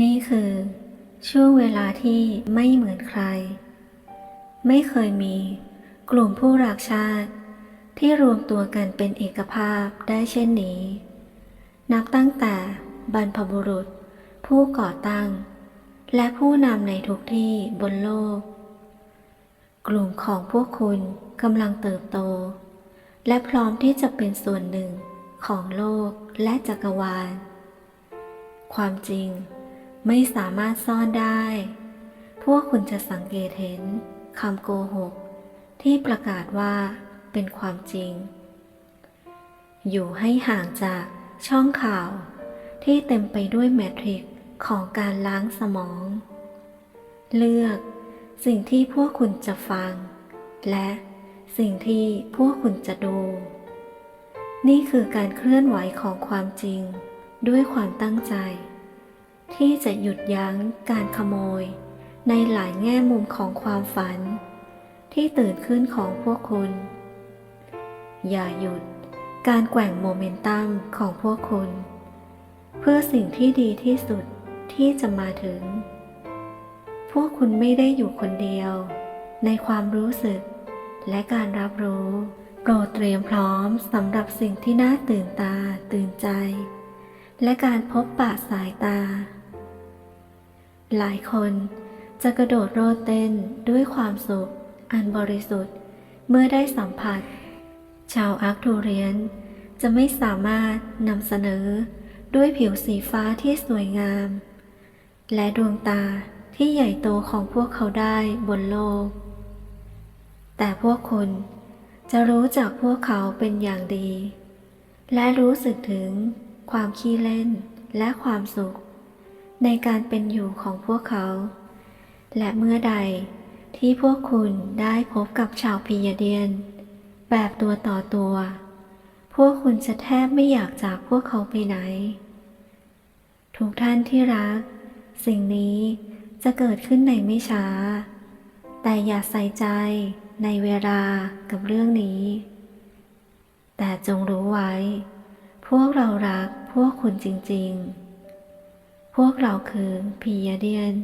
นี่คือ ช่วงเวลาที่ไม่เหมือนใคร ไม่เคยมีกลุ่มผู้รักชาติ ที่รวมตัวกันเป็นเอกภาพได้เช่นนี้ นับตั้งแต่บรรพบุรุษ ผู้ก่อตั้ง และผู้นำในทุกที่บนโลก กลุ่มของพวกคุณกำลังเติบโต และพร้อมที่จะเป็นส่วนหนึ่งของโลกและจักรวาล ความจริง ไม่สามารถซ่อนได้ พวกคุณจะสังเกตเห็นคำโกหก ที่ประกาศว่าเป็นความจริง อยู่ให้ห่างจากช่องข่าว ที่เต็มไปด้วยแมทริกของการล้างสมอง เลือกสิ่งที่พวกคุณจะฟัง และสิ่งที่พวกคุณจะดู นี่คือการเคลื่อนไหวของความจริง ด้วยความตั้งใจ ที่จะหยุดยั้งการขโมย ในหลายแง่มุมของความฝัน ที่ตื่นขึ้นของพวกคุณ อย่าหยุดการแกว่งโมเมนตัมของพวกคุณ เพื่อสิ่งที่ดีที่สุดที่จะมาถึง พวกคุณไม่ได้อยู่คนเดียว ในความรู้สึก และการรับรู้ โปรดเตรียมพร้อมสำหรับสิ่งที่น่าตื่นตาตื่นใจ และการพบปะสายตา หลายคนจะกระโดดโลดเต้นด้วยความสุข อันบริสุทธิ์เมื่อได้สัมผัส ชาวอาร์คทูเรียน จะไม่สามารถนำเสนอด้วยผิวสีฟ้าที่สวยงาม และดวงตาที่ใหญ่โตของพวกเขาได้บนโลก แต่พวกคุณจะรู้จักพวกเขาเป็นอย่างดี และรู้สึกถึงความขี้เล่นและความสุข ในการเป็นอยู่ของพวกเขา และเมื่อใดที่พวกคุณได้พบกับชาวพียเดียน แบบตัวต่อตัว พวกคุณจะแทบไม่อยากจากพวกเขาไปไหน ทุกท่านที่รัก สิ่งนี้จะเกิดขึ้นในไม่ช้า แต่อย่าใส่ใจในเวลากับเรื่องนี้ แต่จงรู้ไว้ พวกเรารักพวกคุณจริง ๆ พวกเราคือพียเดียน